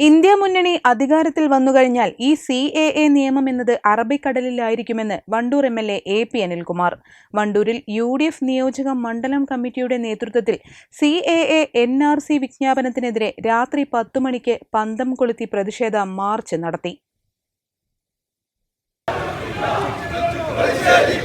India മുന്നണി അധികാരത്തിൽ വന്നുകഴിഞ്ഞാൽ ഈ സി എ എ നിയമം എന്നത് അറബിക്കടലിലായിരിക്കുമെന്ന് Wandoor M L A A P Anilkumar. വണ്ടൂരിൽ U D F നിയോജക മണ്ഡലം കമ്മിറ്റിയുടെ നേതൃത്വത്തിൽ C A A N R C വിജ്ഞാപനത്തിനെതിരെ രാത്രി പത്തു മണിക്ക് പന്തം കൊളുത്തി പ്രതിഷേധ മാർച്ച് നടത്തി. ആർഎസ്എസിൻ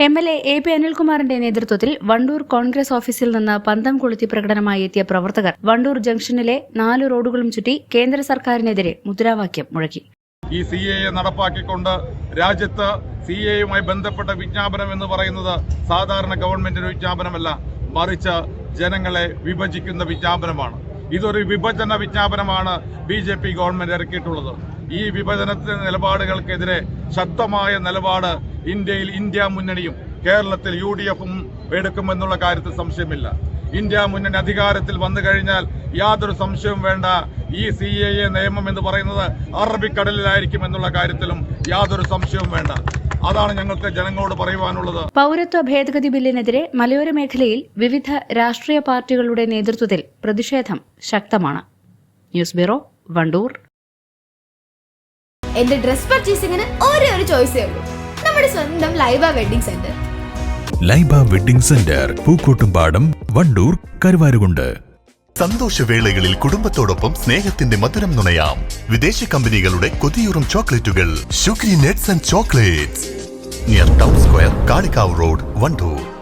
M L A A P അനിൽകുമാറിന്റെ നേതൃത്വത്തിൽ വണ്ടൂർ കോൺഗ്രസ് ഓഫീസിൽ നിന്ന് പന്തം കൊളുത്തി പ്രകടനമായി എത്തിയ പ്രവർത്തകർ വണ്ടൂർ ജംഗ്ഷനിലെ നാല് റോഡുകളും ചുറ്റി കേന്ദ്ര സർക്കാരിനെതിരെ മുദ്രാവാക്യം മുഴക്കി. ഈ സി എ നടപ്പാക്കിക്കൊണ്ട് രാജ്യത്ത് സി എയുമായി ബന്ധപ്പെട്ട വിജ്ഞാപനം എന്ന് പറയുന്നത് സാധാരണ ഗവൺമെന്റിന്റെ വിജ്ഞാപനമല്ല മറിച്ച് ജനങ്ങളെ വിഭജിക്കുന്ന വിജ്ഞാപനമാണ്. ഇതൊരു വിഭജന വിജ്ഞാപനമാണ് ബി ജെ പി ഗവൺമെന്റ് ഇറക്കിയിട്ടുള്ളത്. ഈ വിഭജനത്തിന്റെ നിലപാടുകൾക്കെതിരെ ശക്തമായ നിലപാട് ഇന്ത്യയിൽ ഇന്ത്യ മുന്നണിയും കേരളത്തിൽ യു ഡി എഫും എടുക്കുമെന്നുള്ള കാര്യത്തിൽ സംശയമില്ല. ഇന്ത്യ മുന്നണി അധികാരത്തിൽ വന്നു കഴിഞ്ഞാൽ യാതൊരു സംശയവും വേണ്ട. ഈ സി എ എ നിയമം എന്ന് പറയുന്നത് അറബിക്കടലിലായിരിക്കും എന്നുള്ള കാര്യത്തിലും യാതൊരു സംശയവും വേണ്ട. അതാണ് ഞങ്ങൾക്ക് ജനങ്ങളോട് പറയുവാനുള്ളത്. പൗരത്വ ഭേദഗതി ബില്ലിനെതിരെ മലയോര മേഖലയിൽ വിവിധ രാഷ്ട്രീയ പാർട്ടികളുടെ നേതൃത്വത്തിൽ പ്രതിഷേധം ശക്തമാണ്. News bureau Wandoor. എന്റെ ഡ്രസ് പർച്ചേസിംഗിന് ഒരേ ഒരു ചോയ്സേ ഉള്ളൂ. നമ്മുടെ സ്വന്തം Laiba wedding centre. Laiba wedding centre Pookkottumpadam Wandoor Karuvarakundu. സന്തോഷവേളകളിൽ കുടുംബത്തോടൊപ്പം സ്നേഹത്തിന്റെ മധുരം നുണയാം. വിദേശ കമ്പനികളുടെ കൊതിയൂറും ചോക്ലേറ്റുകൾ. Sugary nuts and chocolates. Near town square Kalikavu road Wandoor.